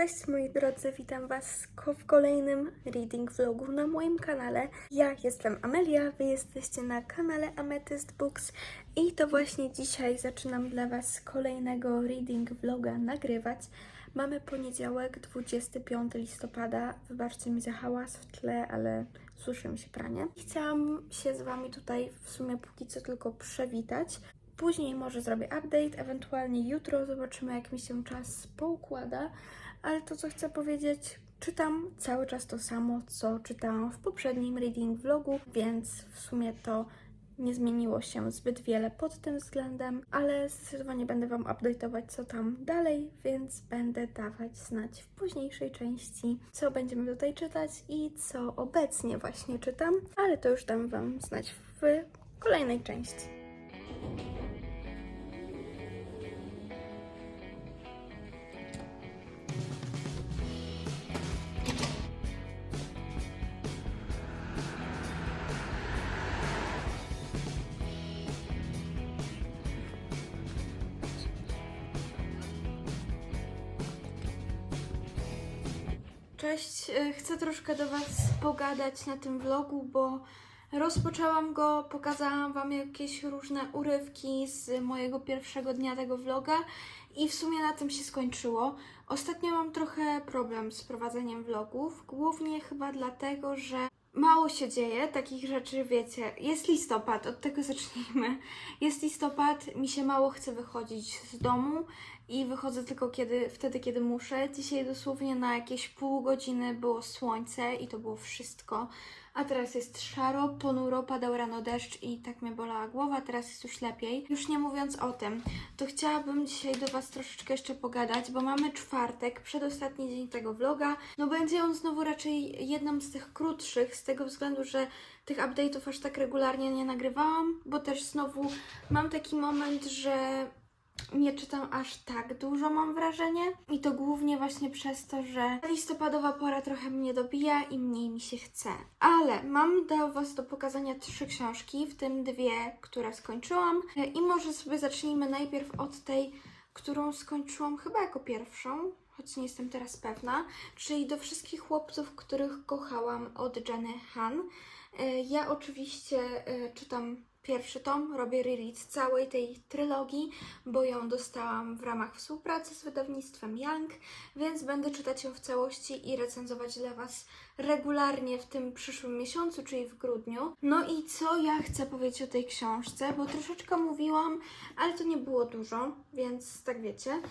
Cześć moi drodzy, witam Was w kolejnym reading vlogu na moim kanale. Ja jestem Amelia, Wy jesteście na kanale Amethyst Books i to właśnie dzisiaj zaczynam dla Was kolejnego reading vloga nagrywać. Mamy poniedziałek, 25 listopada. Wybaczcie mi za hałas w tle, ale słyszy mi się pranie. Chciałam się z Wami tutaj w sumie póki co tylko przywitać. Później może zrobię update, ewentualnie jutro zobaczymy, jak mi się czas poukłada. Ale to, co chcę powiedzieć, czytam cały czas to samo, co czytałam w poprzednim reading vlogu, więc w sumie to nie zmieniło się zbyt wiele pod tym względem, ale zdecydowanie będę Wam update'ować, co tam dalej, więc będę dawać znać w późniejszej części, co będziemy tutaj czytać i co obecnie właśnie czytam, ale to już dam Wam znać w kolejnej części. Pogadać na tym vlogu, bo rozpoczęłam go, pokazałam Wam jakieś różne urywki z mojego pierwszego dnia tego vloga i w sumie na tym się skończyło. Ostatnio mam trochę problem z prowadzeniem vlogów, głównie chyba dlatego, że mało się dzieje, takich rzeczy, wiecie, jest listopad, od tego zacznijmy. Jest listopad, mi się mało chce wychodzić z domu i wychodzę tylko kiedy, wtedy, kiedy muszę. Dzisiaj dosłownie na jakieś pół godziny było słońce i to było wszystko. A teraz jest szaro, ponuro, padał rano deszcz i tak mnie bolała głowa, teraz jest już lepiej. Już nie mówiąc o tym, to chciałabym dzisiaj do Was troszeczkę jeszcze pogadać, bo mamy czwartek, przedostatni dzień tego vloga. No będzie on znowu raczej jedną z tych krótszych, z tego względu, że tych update'ów aż tak regularnie nie nagrywałam, bo też znowu mam taki moment, że nie czytam aż tak dużo, mam wrażenie. I to głównie właśnie przez to, że listopadowa pora trochę mnie dobija i mniej mi się chce. Ale mam dla Was do pokazania trzy książki, w tym dwie, które skończyłam. E, I może sobie zacznijmy najpierw od tej, którą skończyłam chyba jako pierwszą. Choć nie jestem teraz pewna, czyli do wszystkich chłopców, których kochałam od Jenny Han. E, Ja oczywiście e, czytam pierwszy tom, robię reread całej tej trylogii, bo ją dostałam w ramach współpracy z wydawnictwem Young, więc będę czytać ją w całości i recenzować dla Was regularnie w tym przyszłym miesiącu, czyli w grudniu. No i co ja chcę powiedzieć o tej książce, bo troszeczkę mówiłam, ale to nie było dużo, więc tak wiecie.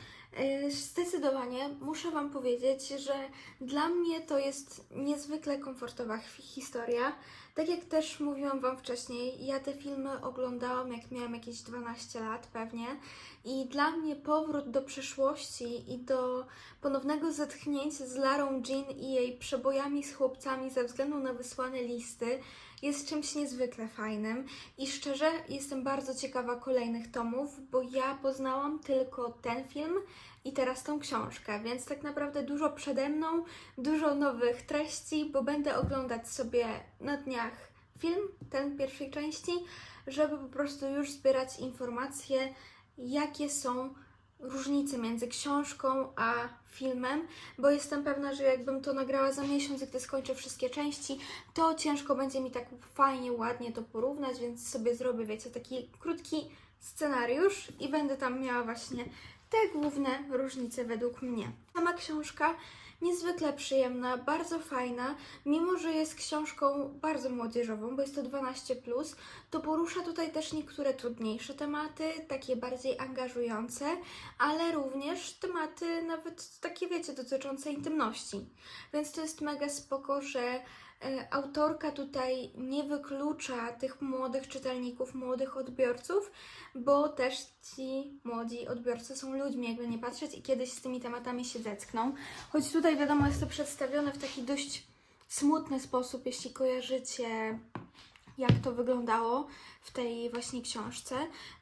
Yy, Zdecydowanie muszę Wam powiedzieć, że dla mnie to jest niezwykle komfortowa historia. Tak jak też mówiłam Wam wcześniej, ja te filmy oglądałam jak miałam jakieś 12 lat pewnie. I dla mnie powrót do przeszłości i do ponownego zetknięcia z Larą Jean i jej przebojami z chłopcami ze względu na wysłane listy jest czymś niezwykle fajnym. I szczerze jestem bardzo ciekawa kolejnych tomów, bo ja poznałam tylko ten film i teraz tą książkę, więc tak naprawdę dużo przede mną, dużo nowych treści, bo będę oglądać sobie na dniach film, ten pierwszej części, żeby po prostu już zbierać informacje, jakie są różnice między książką a filmem, bo jestem pewna, że jakbym to nagrała za miesiąc, gdy skończę wszystkie części, to ciężko będzie mi tak fajnie, ładnie to porównać, więc sobie zrobię, wiecie, taki krótki scenariusz i będę tam miała właśnie te główne różnice według mnie. Sama książka niezwykle przyjemna, bardzo fajna, mimo że jest książką bardzo młodzieżową, bo jest to 12, to porusza tutaj też niektóre trudniejsze tematy, takie bardziej angażujące, ale również tematy nawet takie, wiecie, dotyczące intymności. Więc to jest mega spoko, że autorka tutaj nie wyklucza tych młodych czytelników, młodych odbiorców, bo też ci młodzi odbiorcy są ludźmi, jakby nie patrzeć, i kiedyś z tymi tematami się zetkną. Choć tutaj wiadomo jest to przedstawione w taki dość smutny sposób, jeśli kojarzycie jak to wyglądało w tej właśnie książce,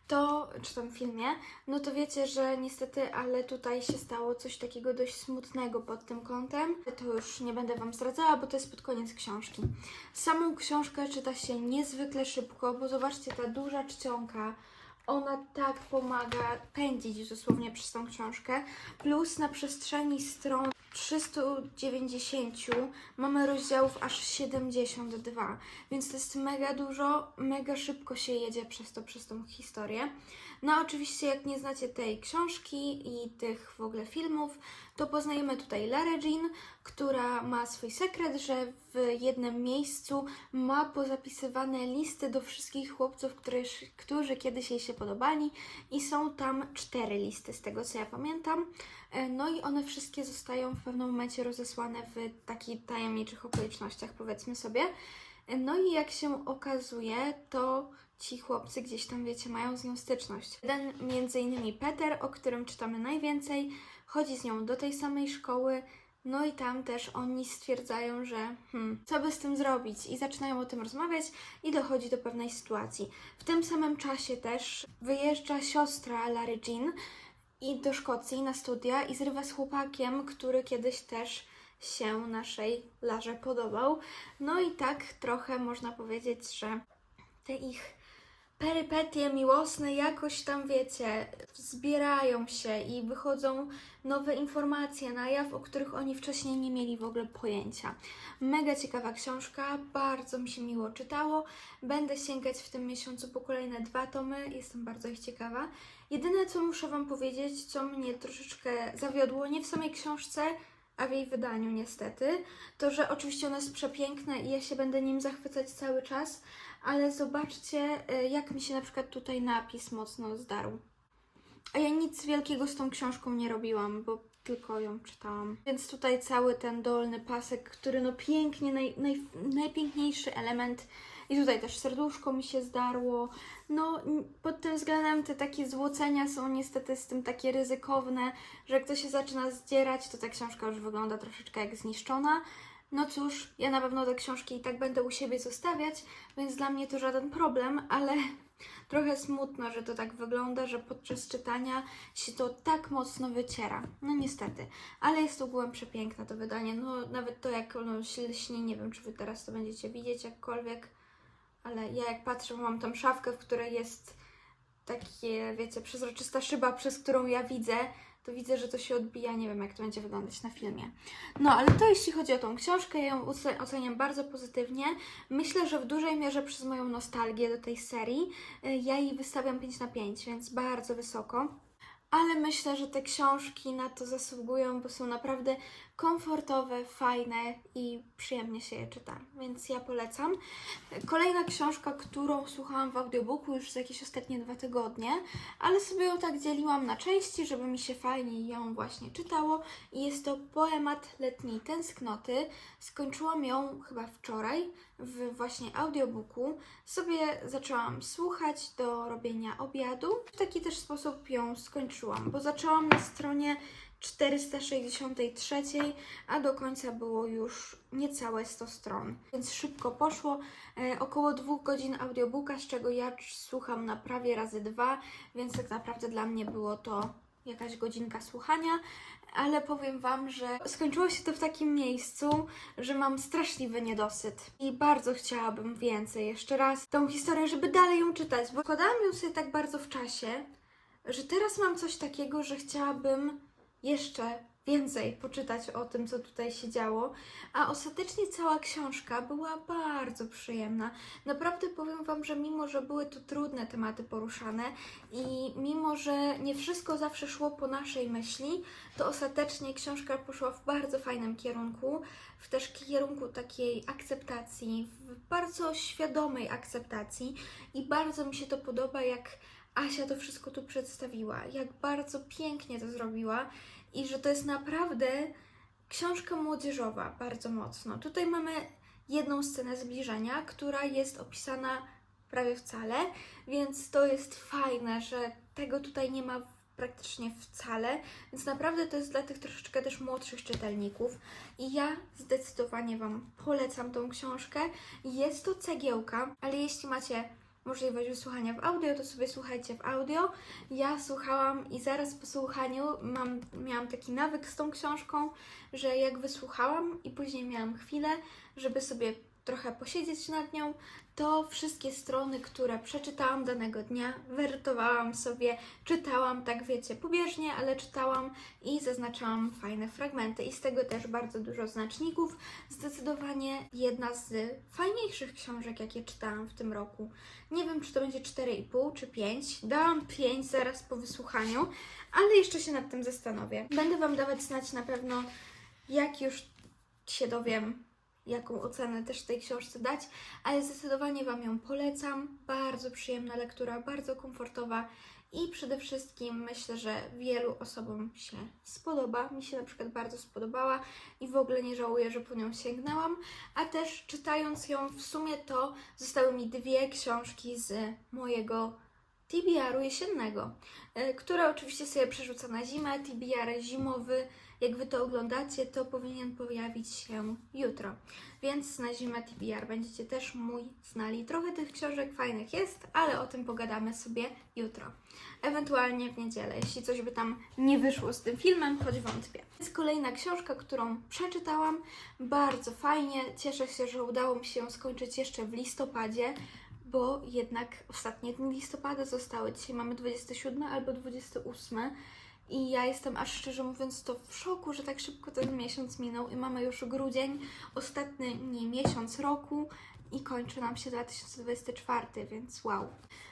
to, czy tam filmie, no to wiecie, że niestety, ale tutaj się stało coś takiego dość smutnego pod tym kątem. To już nie będę Wam zdradzała, bo to jest pod koniec książki. Samą książkę czyta się niezwykle szybko, bo zobaczcie, ta duża czcionka, ona tak pomaga pędzić dosłownie przez tą książkę. Plus na przestrzeni stron 390 mamy rozdziałów aż 72, więc to jest mega dużo, mega szybko się jedzie przez to, przez tą historię. No oczywiście jak nie znacie tej książki i tych w ogóle filmów, to poznajemy tutaj Lara Jean, która ma swój sekret, że w jednym miejscu ma pozapisywane listy do wszystkich chłopców, które, którzy kiedyś jej się podobali i są tam cztery listy z tego co ja pamiętam. E, No i one wszystkie zostają w pewnym momencie rozesłane w takich tajemniczych okolicznościach, powiedzmy sobie. E, No i jak się okazuje, to ci chłopcy gdzieś tam, wiecie, mają z nią styczność. Jeden, między innymi Peter, o którym czytamy najwięcej, chodzi z nią do tej samej szkoły, no i tam też oni stwierdzają, że hmm, co by z tym zrobić i zaczynają o tym rozmawiać i dochodzi do pewnej sytuacji. W tym samym czasie też wyjeżdża siostra Lary Jean i do Szkocji na studia i zrywa z chłopakiem, który kiedyś też się naszej Larze podobał. No i tak trochę można powiedzieć, że te ich perypetie miłosne jakoś tam, wiecie, zbierają się i wychodzą nowe informacje na jaw, o których oni wcześniej nie mieli w ogóle pojęcia. Mega ciekawa książka, bardzo mi się miło czytało. Będę sięgać w tym miesiącu po kolejne dwa tomy, jestem bardzo ich ciekawa. Jedyne, co muszę Wam powiedzieć, co mnie troszeczkę zawiodło, nie w samej książce, a w jej wydaniu niestety, to że oczywiście ono jest przepiękne i ja się będę nim zachwycać cały czas, ale zobaczcie, y, jak mi się na przykład tutaj napis mocno zdarł. A ja nic wielkiego z tą książką nie robiłam, bo tylko ją czytałam. Więc tutaj cały ten dolny pasek, który no pięknie, naj, naj, najpiękniejszy element. I tutaj też serduszko mi się zdarło. No, pod tym względem te takie złocenia są niestety z tym takie ryzykowne, że jak to się zaczyna zdzierać, to ta książka już wygląda troszeczkę jak zniszczona. No cóż, ja na pewno te książki i tak będę u siebie zostawiać, więc dla mnie to żaden problem, ale trochę smutno, że to tak wygląda, że podczas czytania się to tak mocno wyciera. No niestety, ale jest ogółem przepiękne to wydanie. No nawet to jak ono lśni, nie wiem czy Wy teraz to będziecie widzieć jakkolwiek, ale ja jak patrzę, mam tam szafkę, w której jest takie, wiecie, przezroczysta szyba, przez którą ja widzę, to widzę, że to się odbija. Nie wiem, jak to będzie wyglądać na filmie. No, ale to jeśli chodzi o tą książkę, ja ją oce- oceniam bardzo pozytywnie. Myślę, że w dużej mierze przez moją nostalgię do tej serii y, ja jej wystawiam 5 na 5, więc bardzo wysoko. Ale myślę, że te książki na to zasługują, bo są naprawdę komfortowe, fajne i przyjemnie się je czyta, więc ja polecam. Kolejna książka, którą słuchałam w audiobooku już za jakieś ostatnie dwa tygodnie, ale sobie ją tak dzieliłam na części, żeby mi się fajnie ją właśnie czytało i jest to poemat letniej tęsknoty. Skończyłam ją chyba wczoraj w właśnie audiobooku. Sobie zaczęłam słuchać do robienia obiadu. W taki też sposób ją skończyłam, bo zaczęłam na stronie 463, a do końca było już niecałe 100 stron, więc szybko poszło. E, około dwóch godzin audiobooka, z czego ja słucham na prawie razy dwa, więc tak naprawdę dla mnie było to jakaś godzinka słuchania, ale powiem Wam, że skończyło się to w takim miejscu, że mam straszliwy niedosyt i bardzo chciałabym więcej, jeszcze raz tą historię, żeby dalej ją czytać, bo składałam ją sobie tak bardzo w czasie, że teraz mam coś takiego, że chciałabym jeszcze więcej poczytać o tym, co tutaj się działo, a ostatecznie cała książka była bardzo przyjemna. Naprawdę powiem Wam, że mimo, że były tu trudne tematy poruszane i mimo, że nie wszystko zawsze szło po naszej myśli, to ostatecznie książka poszła w bardzo fajnym kierunku, w też kierunku takiej akceptacji, w bardzo świadomej akceptacji i bardzo mi się to podoba, jak Asia to wszystko tu przedstawiła, jak bardzo pięknie to zrobiła i że to jest naprawdę książka młodzieżowa bardzo mocno. Tutaj mamy jedną scenę zbliżenia, która jest opisana prawie wcale, więc to jest fajne, że tego tutaj nie ma praktycznie wcale, więc naprawdę to jest dla tych troszeczkę też młodszych czytelników i ja zdecydowanie Wam polecam tą książkę. Jest to cegiełka, ale jeśli macie możliwość wysłuchania w audio, to sobie słuchajcie w audio. Ja słuchałam i zaraz po słuchaniu mam, miałam taki nawyk z tą książką, że jak wysłuchałam i później miałam chwilę, żeby sobie trochę posiedzieć nad nią, to wszystkie strony, które przeczytałam danego dnia, wertowałam sobie, czytałam, tak wiecie, pobieżnie, ale czytałam i zaznaczałam fajne fragmenty. I z tego też bardzo dużo znaczników. Zdecydowanie jedna z fajniejszych książek, jakie czytałam w tym roku. Nie wiem, czy to będzie 4,5 czy 5. Dałam 5 zaraz po wysłuchaniu, ale jeszcze się nad tym zastanowię. Będę Wam dawać znać na pewno, jak już się dowiem, jaką ocenę też tej książce dać, ale zdecydowanie Wam ją polecam. Bardzo przyjemna lektura, bardzo komfortowa i przede wszystkim myślę, że wielu osobom się spodoba. Mi się na przykład bardzo spodobała i w ogóle nie żałuję, że po nią sięgnęłam. A też czytając ją, w sumie to zostały mi dwie książki z mojego TBR-u jesiennego, e, które oczywiście sobie przerzuca na zimę. TBR zimowy, jak Wy to oglądacie, to powinien pojawić się jutro. Więc na zimę TBR będziecie też mój znali. Trochę tych książek fajnych jest, ale o tym pogadamy sobie jutro. Ewentualnie w niedzielę, jeśli coś by tam nie wyszło z tym filmem, choć wątpię. Jest kolejna książka, którą przeczytałam. Bardzo fajnie. Cieszę się, że udało mi się ją skończyć jeszcze w listopadzie bo jednak ostatnie dni listopada zostały. Dzisiaj mamy 27 albo 28 i ja jestem aż szczerze mówiąc to w szoku, że tak szybko ten miesiąc minął i mamy już grudzień, ostatni miesiąc roku i kończy nam się 2024, więc wow.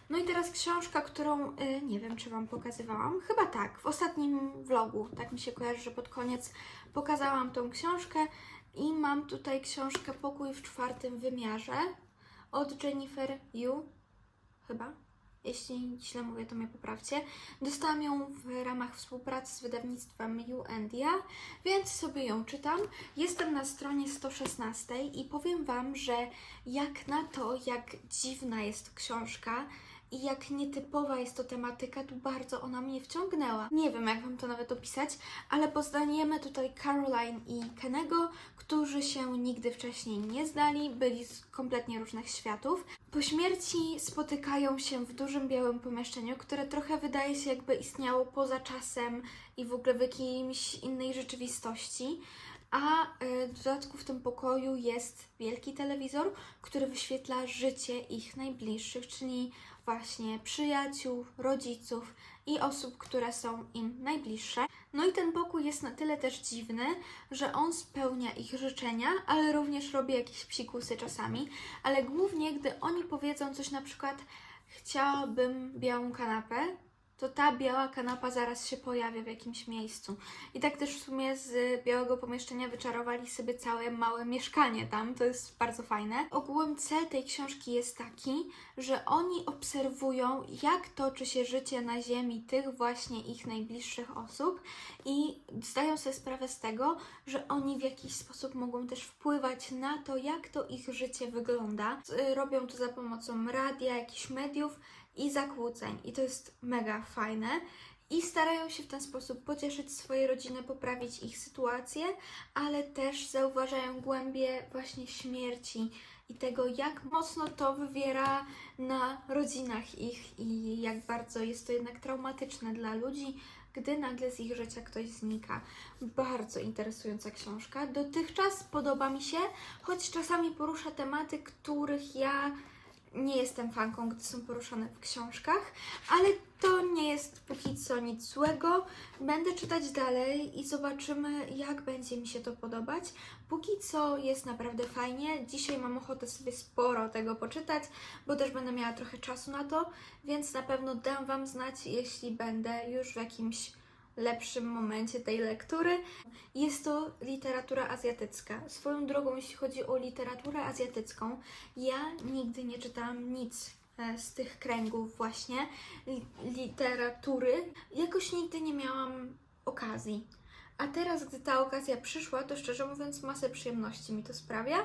No i teraz książka, którą y, nie wiem, czy Wam pokazywałam. Chyba tak, w ostatnim vlogu. Tak mi się kojarzy, że pod koniec pokazałam tą książkę i mam tutaj książkę Pokój w czwartym wymiarze od Jennifer Yu, chyba. Jeśli źle mówię, to mnie poprawcie. Dostałam ją w ramach współpracy z wydawnictwem You and więc sobie ją czytam. Jestem na stronie 116 i powiem Wam, że jak na to, jak dziwna jest książka i jak nietypowa jest to tematyka, to bardzo ona mnie wciągnęła. Nie wiem, jak Wam to nawet opisać, ale poznajemy tutaj Caroline i Kenego, którzy się nigdy wcześniej nie znali, byli z kompletnie różnych światów. Po śmierci spotykają się w dużym białym pomieszczeniu, które trochę wydaje się jakby istniało poza czasem i w ogóle w jakiejś innej rzeczywistości. A y, w dodatku w tym pokoju jest wielki telewizor, który wyświetla życie ich najbliższych, czyli właśnie przyjaciół, rodziców i osób, które są im najbliższe. No i ten pokój jest na tyle też dziwny, że on spełnia ich życzenia, ale również robi jakieś psikusy czasami. Ale głównie, gdy oni powiedzą coś na przykład chciałabym białą kanapę, to ta biała kanapa zaraz się pojawia w jakimś miejscu. I tak też w sumie z białego pomieszczenia wyczarowali sobie całe małe mieszkanie tam, to jest bardzo fajne. Ogółem cel tej książki jest taki, że oni obserwują, jak toczy się życie na Ziemi tych właśnie ich najbliższych osób i zdają sobie sprawę z tego, że oni w jakiś sposób mogą też wpływać na to, jak to ich życie wygląda. Z- Robią to za pomocą radia, jakichś mediów i zakłóceń. I to jest mega fajne. I starają się w ten sposób pocieszyć swoje rodziny, poprawić ich sytuację, ale też zauważają głębie właśnie śmierci i tego, jak mocno to wywiera na rodzinach ich i jak bardzo jest to jednak traumatyczne dla ludzi, gdy nagle z ich życia ktoś znika. Bardzo interesująca książka. Dotychczas podoba mi się, choć czasami porusza tematy, których ja nie jestem fanką, gdy są poruszane w książkach, ale to nie jest póki co nic złego. Będę czytać dalej i zobaczymy, jak będzie mi się to podobać. Póki co jest naprawdę fajnie. Dzisiaj mam ochotę sobie sporo tego poczytać, bo też będę miała trochę czasu na to, więc na pewno dam Wam znać, jeśli będę już w jakimś lepszym momencie tej lektury. Jest to literatura azjatycka. Swoją drogą, jeśli chodzi o literaturę azjatycką, ja nigdy nie czytałam nic e, z tych kręgów właśnie li- literatury. Jakoś nigdy nie miałam okazji. A teraz, gdy ta okazja przyszła, to szczerze mówiąc, masę przyjemności mi to sprawia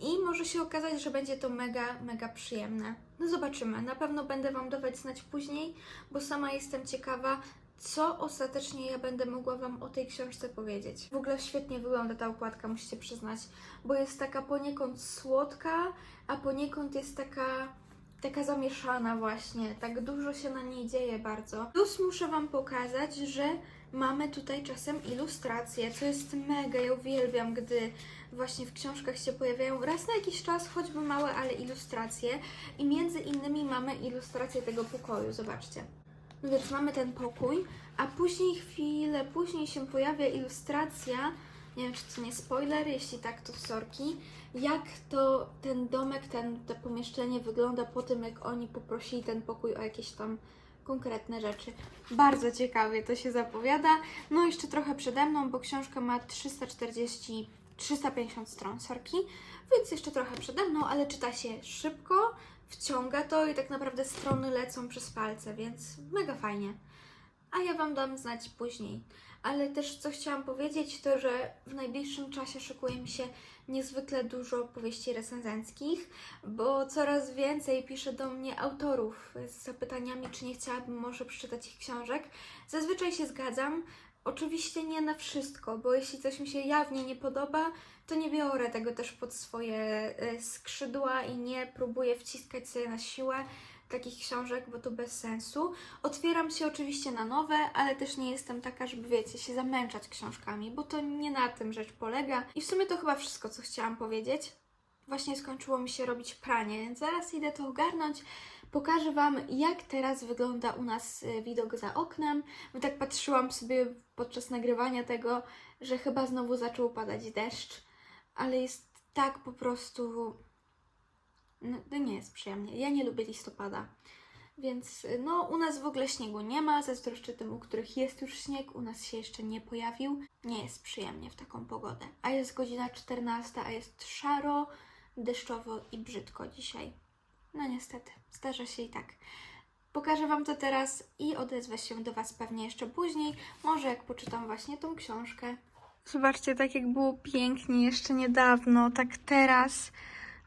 i może się okazać, że będzie to mega, mega przyjemne. No zobaczymy. Na pewno będę Wam dawać znać później, bo sama jestem ciekawa, co ostatecznie ja będę mogła Wam o tej książce powiedzieć. W ogóle świetnie wygląda ta okładka, musicie przyznać, bo jest taka poniekąd słodka, a poniekąd jest taka, taka zamieszana właśnie. Tak dużo się na niej dzieje bardzo. Plus muszę Wam pokazać, że mamy tutaj czasem ilustracje, co jest mega, ja uwielbiam, gdy właśnie w książkach się pojawiają raz na jakiś czas, choćby małe, ale ilustracje. I między innymi mamy ilustrację tego pokoju, zobaczcie. No więc mamy ten pokój, a później chwilę później się pojawia ilustracja, nie wiem czy to nie spoiler, jeśli tak to sorki, jak to ten domek, ten, to pomieszczenie wygląda po tym, jak oni poprosili ten pokój o jakieś tam konkretne rzeczy. Bardzo ciekawie to się zapowiada. No jeszcze trochę przede mną, bo książka ma 340, 350 stron, sorki, więc jeszcze trochę przede mną, ale czyta się szybko, wciąga to i tak naprawdę strony lecą przez palce, więc mega fajnie. A ja Wam dam znać później. Ale też co chciałam powiedzieć, to że w najbliższym czasie szykuje mi się niezwykle dużo powieści recenzenckich, bo coraz więcej pisze do mnie autorów z zapytaniami, czy nie chciałabym może przeczytać ich książek. Zazwyczaj się zgadzam. Oczywiście nie na wszystko, bo jeśli coś mi się jawnie nie podoba, to nie biorę tego też pod swoje e, skrzydła i nie próbuję wciskać sobie na siłę takich książek, bo to bez sensu. Otwieram się oczywiście na nowe, ale też nie jestem taka, żeby wiecie, się zamęczać książkami, bo to nie na tym rzecz polega. I w sumie to chyba wszystko, co chciałam powiedzieć. Właśnie skończyło mi się robić pranie, więc zaraz idę to ogarnąć. Pokażę Wam, jak teraz wygląda u nas y, widok za oknem. Bo tak patrzyłam sobie podczas nagrywania tego, że chyba znowu zaczął padać deszcz, ale jest tak po prostu no, to nie jest przyjemnie. Ja nie lubię listopada. Więc no, u nas w ogóle śniegu nie ma, zazdroszczę tym, u których jest już śnieg, u nas się jeszcze nie pojawił. Nie jest przyjemnie w taką pogodę. A jest godzina 14, a jest szaro, deszczowo i brzydko dzisiaj. No niestety, zdarza się i tak. Pokażę Wam to teraz i odezwę się do Was pewnie jeszcze później, może jak poczytam właśnie tą książkę. Zobaczcie, tak jak było pięknie jeszcze niedawno, tak teraz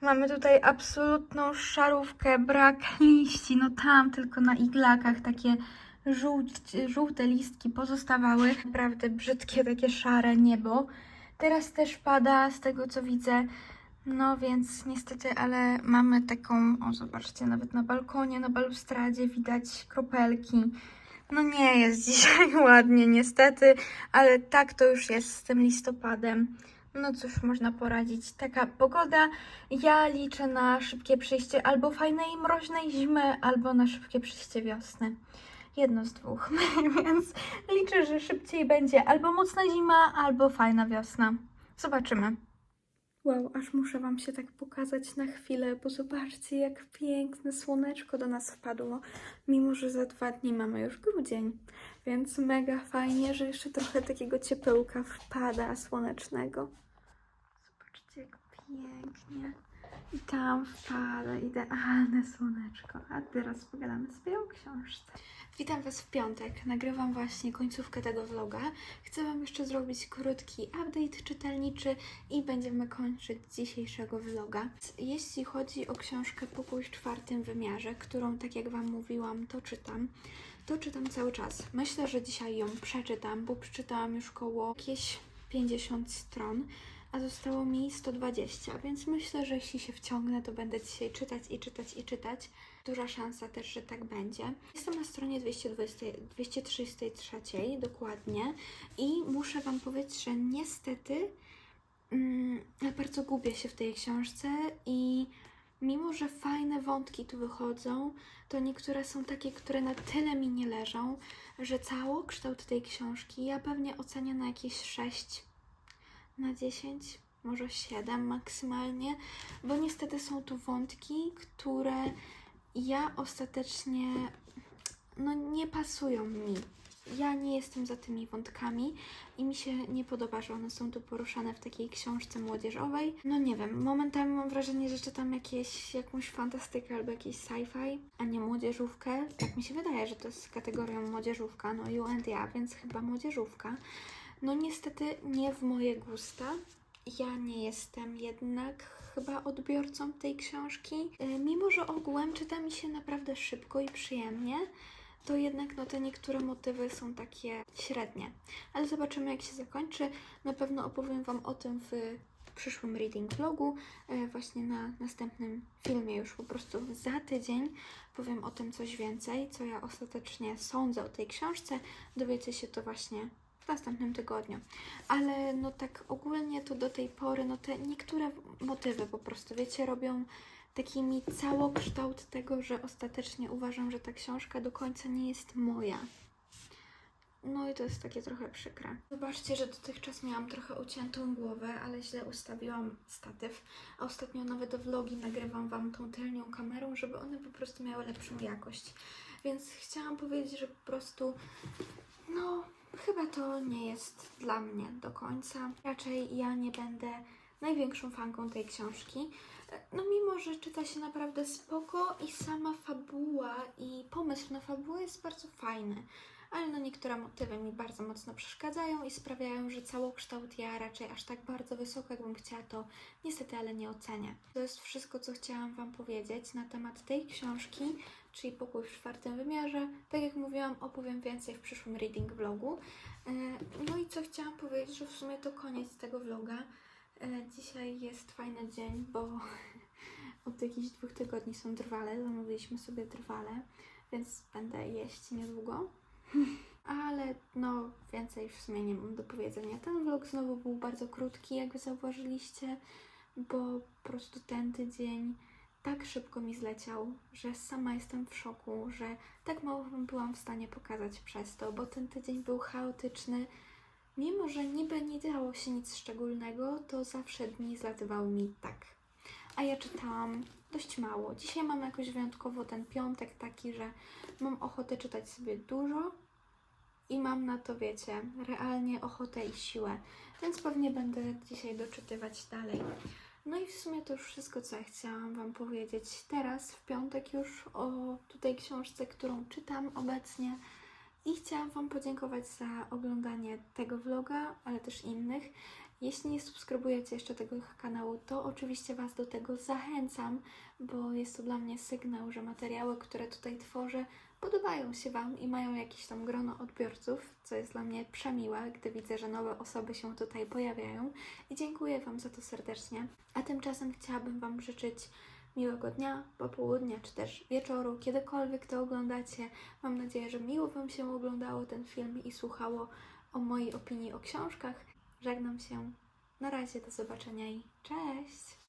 Mamy tutaj absolutną szarówkę, brak liści, no tam tylko na iglakach takie żółć, żółte listki pozostawały. Naprawdę brzydkie, takie szare niebo. Teraz też pada, z tego co widzę. No więc niestety, ale mamy taką, o zobaczcie, nawet na balkonie, na balustradzie widać kropelki. No nie jest dzisiaj ładnie niestety, ale tak to już jest z tym listopadem. No cóż, można poradzić. Taka pogoda. Ja liczę na szybkie przyjście albo fajnej, mroźnej zimy, albo na szybkie przyjście wiosny. Jedno z dwóch. Więc liczę, że szybciej będzie albo mocna zima, albo fajna wiosna. Zobaczymy. Wow, aż muszę Wam się tak pokazać na chwilę, bo zobaczcie, jak piękne słoneczko do nas wpadło. Mimo, że za dwa dni mamy już grudzień. Więc mega fajnie, że jeszcze trochę takiego ciepełka wpada słonecznego. Zobaczcie, jak pięknie. I tam wpada idealne słoneczko. A teraz pogadamy sobie o książce. Witam Was w piątek. Nagrywam właśnie końcówkę tego vloga. Chcę Wam jeszcze zrobić krótki update czytelniczy i będziemy kończyć dzisiejszego vloga. Jeśli chodzi o książkę Pokój w czwartym wymiarze, którą, tak jak Wam mówiłam, to czytam, to czytam cały czas. Myślę, że dzisiaj ją przeczytam, bo przeczytałam już koło jakieś 50 stron, a zostało mi 120, więc myślę, że jeśli się wciągnę, to będę dzisiaj czytać i czytać i czytać. Duża szansa też, że tak będzie. Jestem na stronie 220, 233 dokładnie i muszę Wam powiedzieć, że niestety mm, bardzo gubię się w tej książce i mimo, że fajne wątki tu wychodzą, to niektóre są takie, które na tyle mi nie leżą, że całokształt tej książki ja pewnie ocenię na jakieś 6 na 10, może 7 maksymalnie, bo niestety są tu wątki, które ja ostatecznie no nie pasują mi. Ja nie jestem za tymi wątkami i mi się nie podoba, że one są tu poruszane w takiej książce młodzieżowej. No nie wiem, momentami mam wrażenie, że czytam jakieś, jakąś fantastykę albo jakiś sci-fi, a nie młodzieżówkę. Tak mi się wydaje, że to jest kategorią młodzieżówka, no you and ja, więc chyba młodzieżówka. No niestety nie w moje gusta. Ja nie jestem jednak chyba odbiorcą tej książki. Y, Mimo, że ogółem czyta mi się naprawdę szybko i przyjemnie, to jednak no, te niektóre motywy są takie średnie. Ale zobaczymy, jak się zakończy. Na pewno opowiem Wam o tym w przyszłym reading vlogu, e, właśnie na następnym filmie już po prostu za tydzień powiem o tym coś więcej, co ja ostatecznie sądzę o tej książce. Dowiecie się to właśnie następnym tygodniu. Ale no tak ogólnie to do tej pory, no te niektóre motywy po prostu, wiecie, robią taki mi całokształt tego, że ostatecznie uważam, że ta książka do końca nie jest moja. No i to jest takie trochę przykre. Zobaczcie, że dotychczas miałam trochę uciętą głowę, ale źle ustawiłam statyw. A ostatnio nawet vlogi nagrywam Wam tą tylnią kamerą, żeby one po prostu miały lepszą jakość. Więc chciałam powiedzieć, że po prostu, no, chyba to nie jest dla mnie do końca. Raczej ja nie będę największą fanką tej książki. No mimo, że czyta się naprawdę spoko i sama fabuła i pomysł na fabułę jest bardzo fajny. Ale no niektóre motywy mi bardzo mocno przeszkadzają i sprawiają, że całokształt ja raczej aż tak bardzo wysoko, jakbym chciała, to niestety, ale nie ocenię. To jest wszystko, co chciałam Wam powiedzieć na temat tej książki, czyli Pokój w czwartym wymiarze. Tak jak mówiłam, opowiem więcej w przyszłym reading vlogu. E, No i co chciałam powiedzieć, że w sumie to koniec tego vloga. E, Dzisiaj jest fajny dzień, bo od jakichś dwóch tygodni są drwale. Zamówiliśmy sobie drwale, więc będę jeść niedługo. Ale no, więcej w sumie nie mam do powiedzenia. Ten vlog znowu był bardzo krótki, jak zauważyliście, bo po prostu ten tydzień tak szybko mi zleciał, że sama jestem w szoku, że tak mało byłam w stanie pokazać przez to, bo ten tydzień był chaotyczny. Mimo, że niby nie działo się nic szczególnego, to zawsze dni zlatywały mi tak. A ja czytałam dość mało. Dzisiaj mam jakoś wyjątkowo ten piątek taki, że mam ochotę czytać sobie dużo i mam na to, wiecie, realnie ochotę i siłę. Więc pewnie będę dzisiaj doczytywać dalej. No i w sumie to już wszystko, co ja chciałam Wam powiedzieć teraz, w piątek już o tutaj książce, którą czytam obecnie. I chciałam Wam podziękować za oglądanie tego vloga, ale też innych. Jeśli nie subskrybujecie jeszcze tego kanału, to oczywiście Was do tego zachęcam, bo jest to dla mnie sygnał, że materiały, które tutaj tworzę, podobają się Wam i mają jakieś tam grono odbiorców, co jest dla mnie przemiłe, gdy widzę, że nowe osoby się tutaj pojawiają. I dziękuję Wam za to serdecznie. A tymczasem chciałabym Wam życzyć miłego dnia, popołudnia czy też wieczoru, kiedykolwiek to oglądacie. Mam nadzieję, że miło Wam się oglądało ten film i słuchało o mojej opinii o książkach. Żegnam się. Na razie, do zobaczenia i cześć!